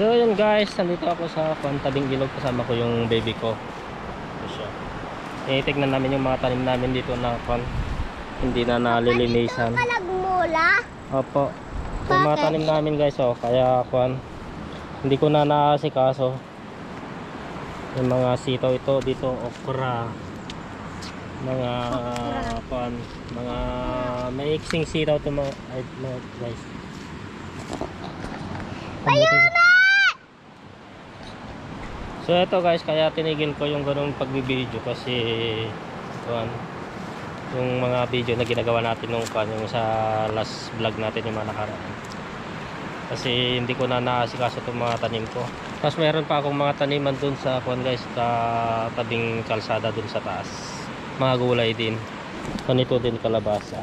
So yun guys, nandito ako sa Pantabing Ilog kasama ko yung baby ko. Ito siya. Tinitignan namin yung mga tanim namin dito na pan hindi na nalilinisan. ka nagmula? Opo. Yung mga tanim namin guys oh, kaya kwan hindi ko na naasikaso. Yung mga sitaw ito dito okra. Mga kwan, mga maiksing sitaw to mga mga guys. Bayona! So ito guys, kaya tinigil ko yung ganung pagbibideo kasi kwan, yung mga video na ginagawa natin nung yung sa last vlog natin yung mga nakaraan. Kasi hindi ko na naasikaso itong mga tanim ko. Tapos meron pa akong mga taniman dun sa kwan guys, sa tabing kalsada dun sa taas. Mga gulay din. Ganito din kalabasa.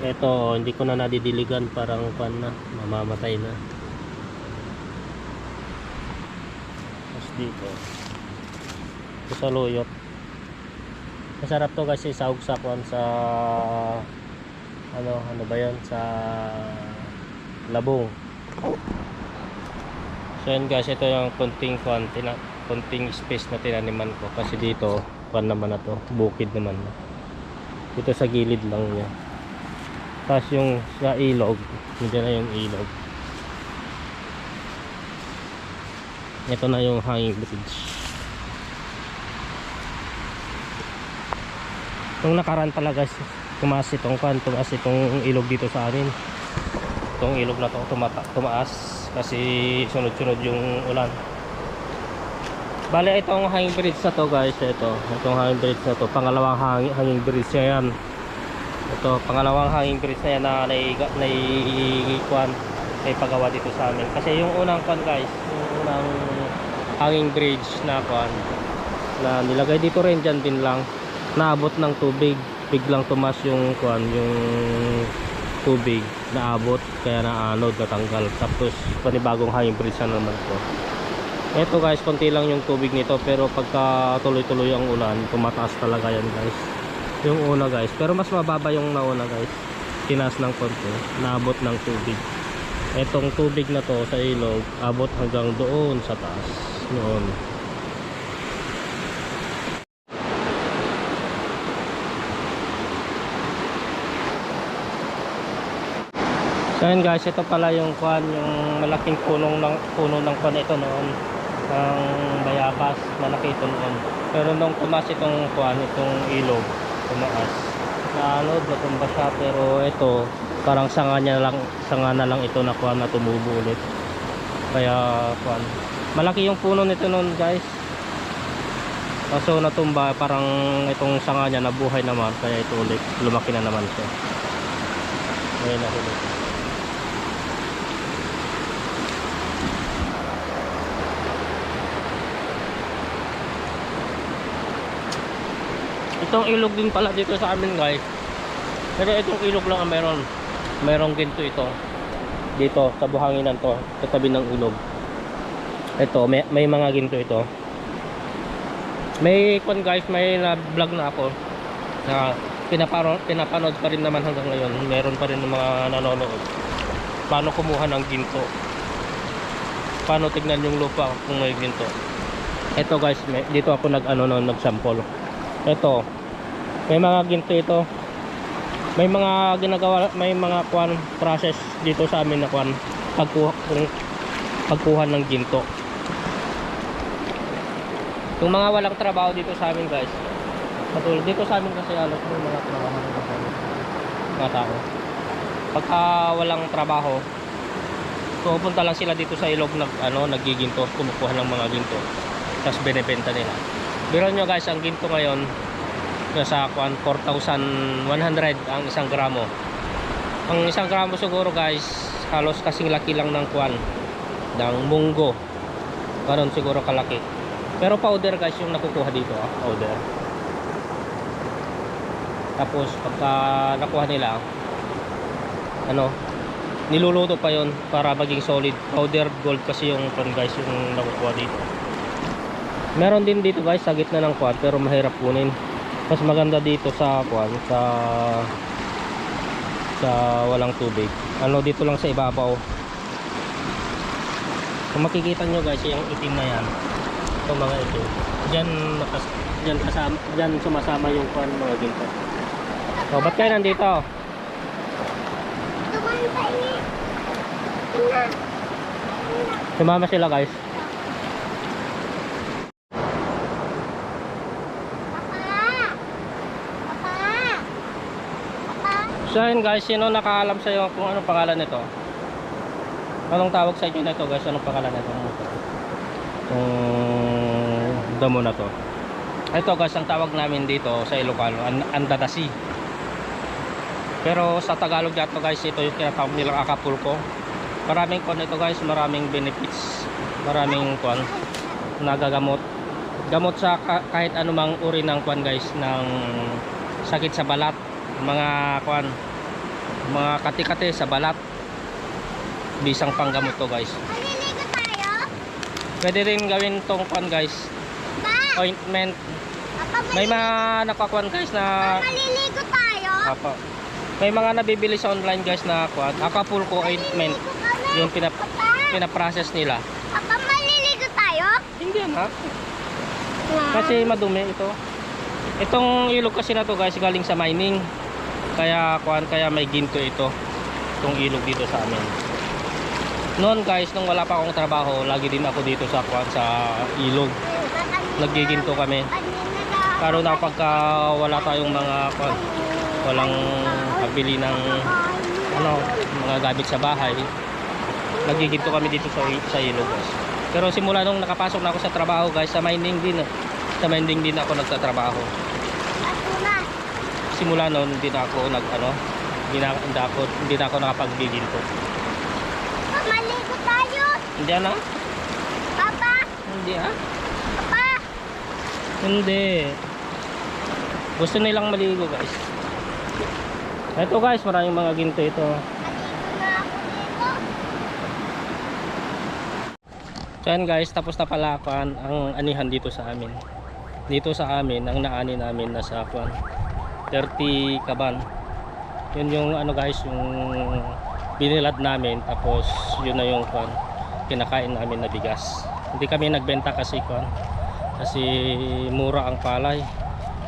Ito, hindi ko na nadidiligan parang kwan na, mamamatay na. Dito. Ito sa luyot. Masarap to kasi sahog sa kwan sa ano, ano ba 'yon sa labong. So yun guys, ito yung konting kwan, tina, konting space na tinaniman ko kasi dito kwan naman na to, bukid naman na. Dito sa gilid lang niya. Tapos yung sa ilog, hindi na yung ilog. Ito na yung hanging bridge. Nung nakaraan pala tumaas itong kan, tumaas itong ilog dito sa amin. Itong ilog na to tumata, tumaas kasi sunod-sunod yung ulan. Bale itong hanging bridge na to guys, ito. Itong hanging bridge na to, pangalawang hanging, hanging bridge na yan. Ito, pangalawang hanging bridge na yan na naiga, naikuan, naipagawa dito sa amin. Kasi yung unang kwan guys, yung hanging bridge na kwan, na nilagay dito rin dyan din lang, naabot ng tubig. Biglang tumas yung kwan, yung tubig, naabot, kaya naanod, natanggal. Tapos panibagong hanging bridge na naman to. Ito guys, konti lang yung tubig nito pero pagka tuloy-tuloy ang ulan, tumataas talaga yan guys. Yung una guys, pero mas mababa yung nauna guys. Tinaas ng konti, naabot ng tubig. Etong tubig na to sa ilog, abot hanggang doon sa taas. Noon. So yun guys, ito pala yung kwan, yung malaking punong ng puno ng kwan ito noon ng bayabas, malaki ito noon. Pero nung tumas itong kwan, itong ilog, tumaas. Naanod, natumba siya, pero ito, parang sanga niya lang, sanga na lang ito na kwan na tumubo ulit. Kaya kwan, malaki yung puno nito noon guys. Kaso natumba, parang itong sanga niya nabuhay naman, kaya ito ulit, lumaki na naman siya. Ngayon na ulit. Itong ilog din pala dito sa amin guys. Pero itong ilog lang ang meron. Merong ginto ito. Dito sa buhanginan to. Sa tabi ng ilog. Ito, may, may mga ginto ito. May kon guys, may na vlog na ako. Na pinapanood, pinapanood pa rin naman hanggang ngayon. Meron pa rin ng mga nanonood. Paano kumuha ng ginto? Paano tignan yung lupa kung may ginto? Ito guys, may, dito ako nag ano no, nag-sample. Ito. May mga ginto ito. May mga ginagawa, may mga kwan process dito sa amin na kwan pagkuha pagkuha ng ginto. Yung mga walang trabaho dito sa amin guys. Katulad dito sa amin kasi alam ko mga trabaho. Mga tao. Pagka walang trabaho, pupunta lang sila dito sa ilog nag ano nagiginto, kumukuha ng mga ginto. Tapos binebenta nila. Biro nyo guys, ang ginto ngayon nasa kwan 4,100 ang isang gramo. Ang isang gramo siguro guys, halos kasing laki lang ng kwan ng munggo. Karon siguro kalaki. Pero powder guys yung nakukuha dito, ah, powder. Tapos pagka nakuha nila ano, niluluto pa yon para maging solid. Powder gold kasi yung kwan guys yung nakukuha dito. Meron din dito guys sa gitna ng kwan pero mahirap kunin. Mas maganda dito sa kwan sa sa walang tubig. Ano dito lang sa ibabaw. Kung makikita nyo guys yung itim na yan itong mga ito. Dyan, nakas, dyan, kasama, dyan sumasama yung kwan mga ginto. O ba't kayo nandito? Sumama sila guys Papa. Papa. Papa. So yun guys sino nakaalam sa'yo kung anong pangalan nito? anong tawag sa inyo nito guys? Anong pangalan nito? itong damo na to. Ito guys ang tawag namin dito sa Ilocano an andadasi. Pero sa Tagalog yato guys ito yung tinatawag nilang Acapulco. Maraming kon ito guys maraming benefits. Maraming kon nagagamot gamot sa ka- kahit anumang uri ng kwan guys ng sakit sa balat mga kwan mga kati-kati sa balat bisang panggamot to guys pwede rin gawin tong kwan guys Pa. ointment Papa, may mga nakakwan guys na maliligo tayo? Apo. May mga nabibili sa online guys na kwan, Acapulco ointment. Yung pinap pinaprocess nila. Papa, maliligo tayo? Hindi ha. Kasi madumi ito. Itong ilog kasi na to guys galing sa mining. Kaya kwan, kaya may ginto ito. Itong ilog dito sa amin. Noon guys, nung wala pa akong trabaho, lagi din ako dito sa kwan sa ilog. Nagiginto kami. Karon na pagka wala tayong mga kwan, walang pabili ng ano, mga gamit sa bahay. Nagiginto kami dito sa sa ilog guys. Pero simula nung nakapasok na ako sa trabaho guys, sa mining din. Sa mining din ako nagtatrabaho. Simula noon hindi na ako nag ano, hindi na, hindi ako, hindi na ako nakapagbiginto. Papa, maligo tayo. Hindi na? Papa. Hindi ah. Papa. Hindi. Gusto nilang maligo guys. Ito guys, maraming mga ginto ito. Na. So yan guys, tapos na pala ang anihan dito sa amin. Dito sa amin, ang naani namin nasa kuan 30 kaban. Yun yung ano guys, yung binilad namin tapos yun na yung kuan kinakain namin na bigas. Hindi kami nagbenta kasi kuan kasi mura ang palay.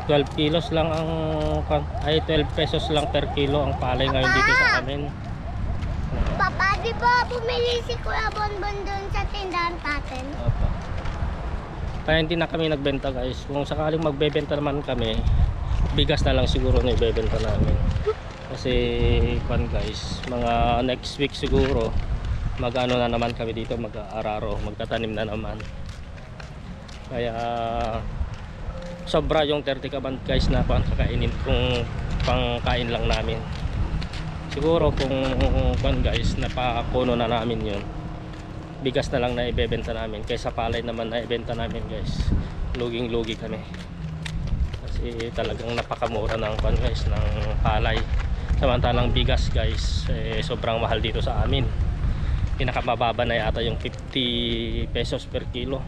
12 kilos lang ang kuan, ay 12 pesos lang per kilo ang palay ngayon dito sa amin. Papa, di ba bumili si Kuya Bonbon doon sa tindahan natin? Opo. Kaya hindi na kami nagbenta guys. Kung sakaling magbebenta naman kami, bigas na lang siguro na ibebenta namin. Kasi kwan guys, mga next week siguro, mag-ano na naman kami dito, mag-araro, magtatanim na naman. Kaya sobra yung 30 kaban guys na pang kakainin kung pangkain lang namin. Siguro kung kwan guys, napakuno na namin yun bigas na lang na ibebenta namin kaysa palay naman na ibenta namin guys luging lugi kami kasi talagang napakamura ng pan guys ng palay. Samantalang bigas guys eh, sobrang mahal dito sa amin. Pinakamababa na yata yung 50 pesos per kilo.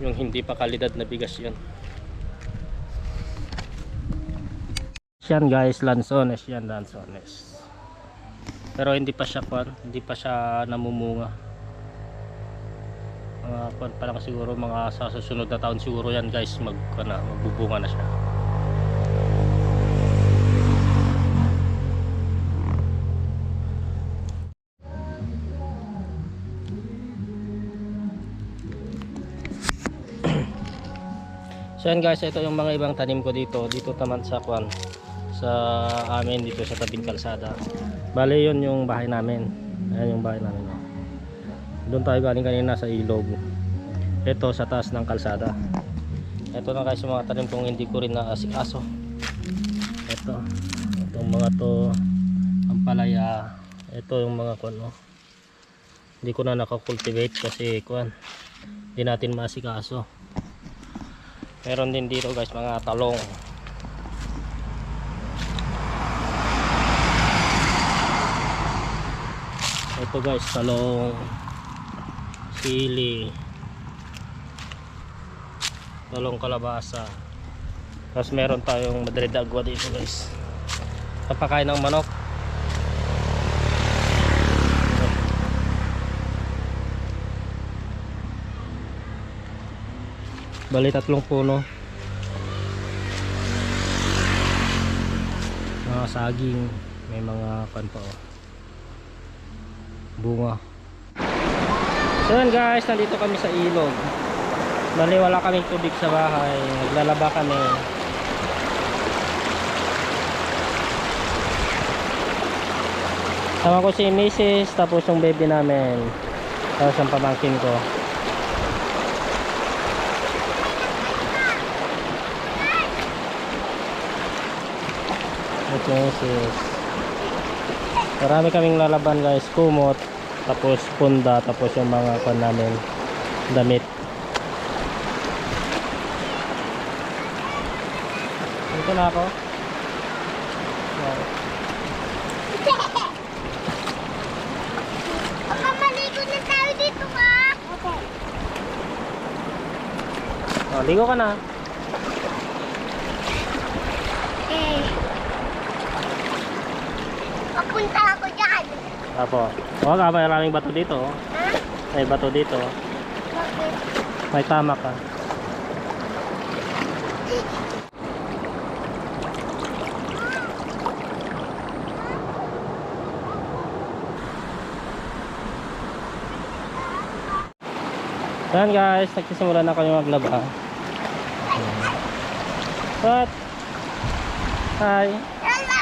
Yung hindi pa kalidad na bigas yun. Yan guys lansones yan lansones pero hindi pa siya kwan hindi pa siya namumunga mga uh, pa lang siguro mga sa susunod na taon siguro yan guys. Mag na, magbubunga na siya. So yan guys. Ito yung mga ibang tanim ko dito. Dito naman sa kwan sa amin dito sa tabing kalsada. Bale yun yung bahay namin. Ayan yung bahay namin. Doon tayo galing kanina sa ilog. Ito sa taas ng kalsada. Ito na guys mga tanim kong hindi ko rin naasikaso. Ito itong mga to ang palaya. Ito yung mga kuno hindi ko na nakakultivate kasi kuan hindi natin maasikaso. Meron din dito guys mga talong. Ito guys talong sili talong kalabasa. Tapos meron tayong madrid agwa dito guys. Napakain ng manok. Bali tatlong puno. Mga saging. May mga kanpa oh. bunga. So yun guys, nandito kami sa ilog. Bali wala kaming tubig sa bahay. Naglalaba kami. Sama ko si Mrs. tapos yung baby namin. Tapos ang pamangkin ko. Yung sis. Marami kaming lalaban guys. Kumot. Tapos punda. Tapos yung mga kon namin. Damit. Dito na ako. Wow. Na tayo dito ma. Okay. Oh, ligo ka na. Eh. Papunta ako dyan. Apo. Huwag ka, maraming bato dito. oh. May bato dito. May tama ka. Ayan guys, nagsisimula na kami maglaba. What? Hi. Hello!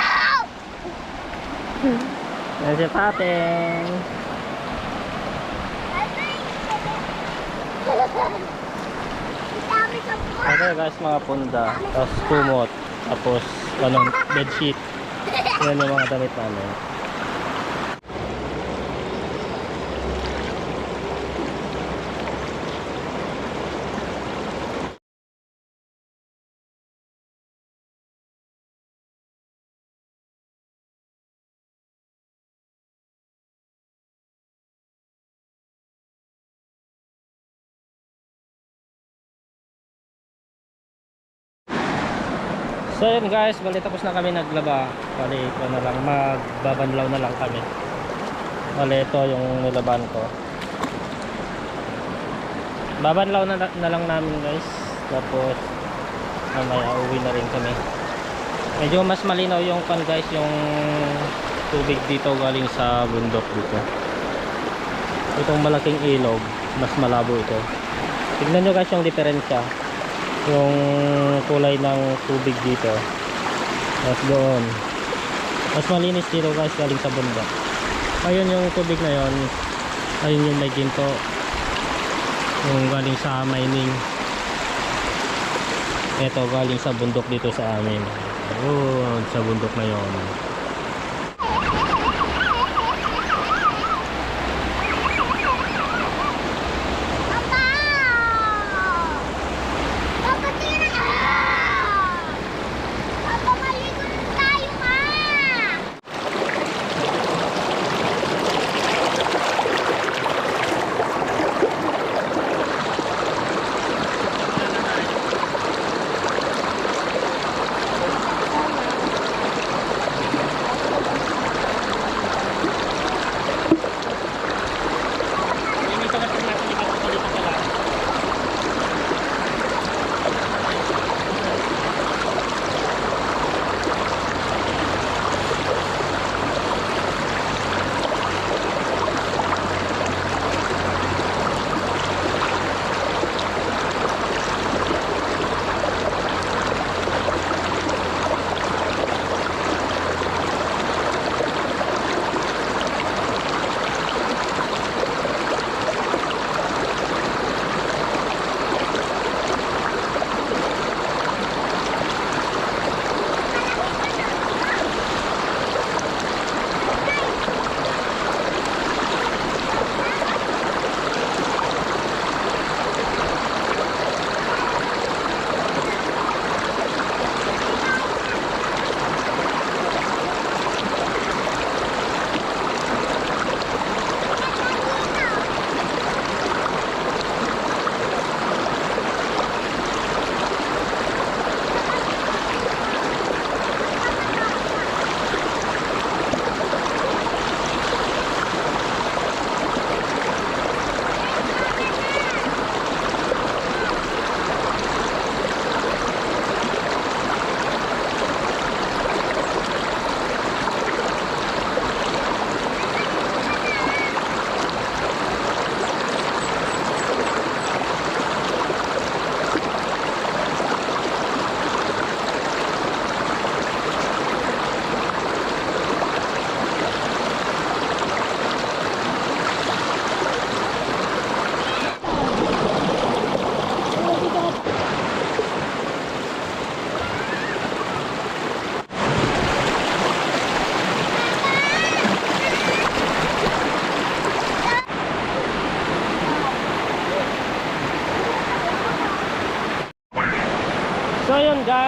Dami sa buwan. Okay guys, mga punda, tapos kumot, tapos ano, bedsheet. Yan yung mga damit namin. So yun guys, bali tapos na kami naglaba. Bali ito na lang, magbabanlaw na lang kami. Bali ito yung nilaban ko. Babanlaw na, na lang namin guys. Tapos mamaya uwi na rin kami. Medyo mas malinaw yung kan guys, yung tubig dito galing sa bundok dito. Itong malaking ilog, mas malabo ito. Tignan nyo guys yung diferensya yung kulay ng tubig dito. Tapos doon. Mas malinis dito guys galing sa bundok. Ayun yung tubig na yon ayun yung may ginto. Yung galing sa mining. Ito galing sa bundok dito sa amin. Ayun sa bundok na yon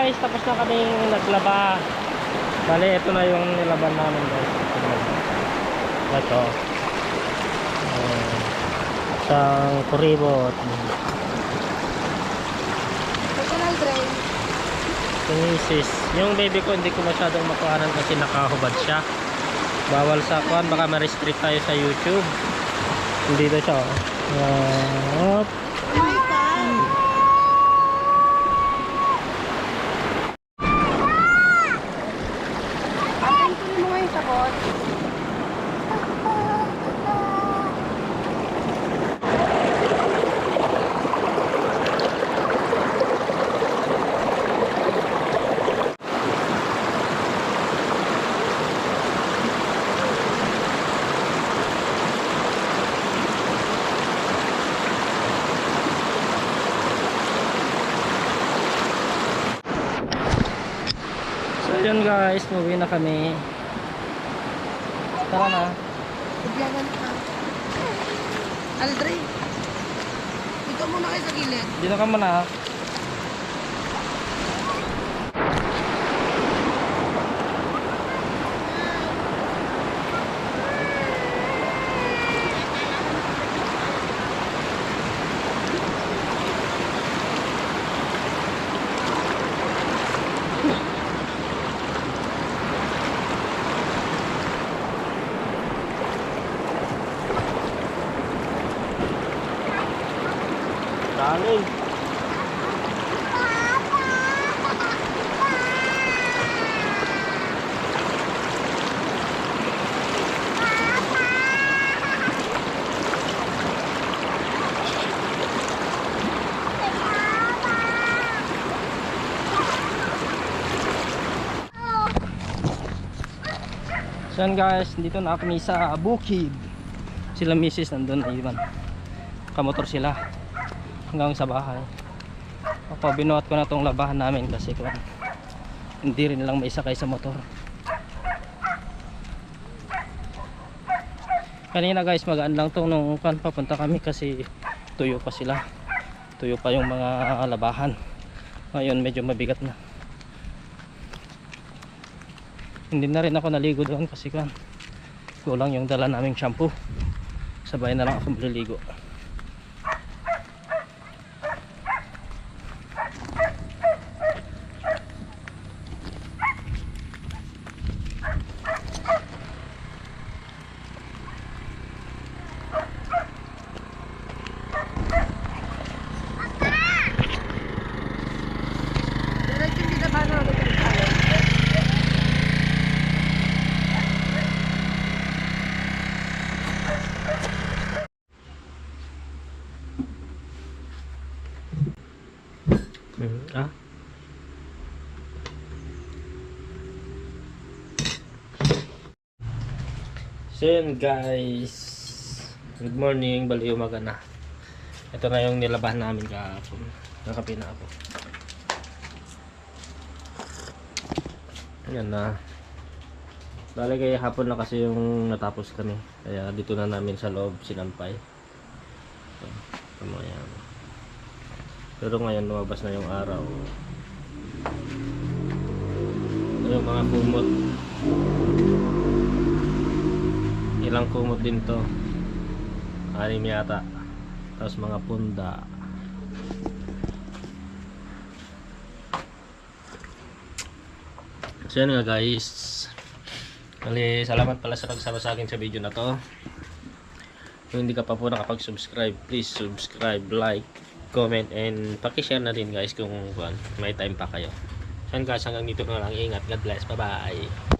guys, tapos na kaming naglaba. Bale, ito na yung nilaban namin guys. Ito. Uh, isang kuribot. Yung misis. Yung baby ko hindi ko masyadong makuhanan kasi nakahubad siya. Bawal sa kuhan, baka ma-restrict tayo sa YouTube. Hindi na siya. Uh, Oh so yun guys, movie na kami. Tara na. Biglagan ka. Aldrin. Dito muna kayo sa gilid. Dito ka muna. Dami. So yan guys, dito na kami sa bukid. Sila misis nandun na iwan. Kamotor sila hanggang sa bahay. Ako binuhat ko na tong labahan namin kasi kung hindi rin lang may sakay sa motor. Kanina guys magaan lang tong nung kan papunta kami kasi tuyo pa sila. Tuyo pa yung mga labahan. Ngayon medyo mabigat na. Hindi na rin ako naligo doon kasi kan kulang yung dala naming shampoo. Sabay na lang ako maliligo. So yun guys. Good morning, bali umaga na Ito na yung nilabahan namin kahapon. Nakapi na ako. Yan na. Bali kaya hapon na kasi yung natapos kami. Kaya dito na namin sa loob sinampay. Ito yan. Pero ngayon lumabas na yung araw. Ito yung mga kumot. Ilang kumot din to. Anim yata. Tapos mga punda. So yan nga guys. Kali salamat pala sa pagsama sa akin sa video na to. Kung hindi ka pa po nakapag-subscribe, please subscribe, like, comment, and paki-share na din guys kung may time pa kayo. Saan guys, hanggang dito na lang. Ingat. God bless. Bye-bye.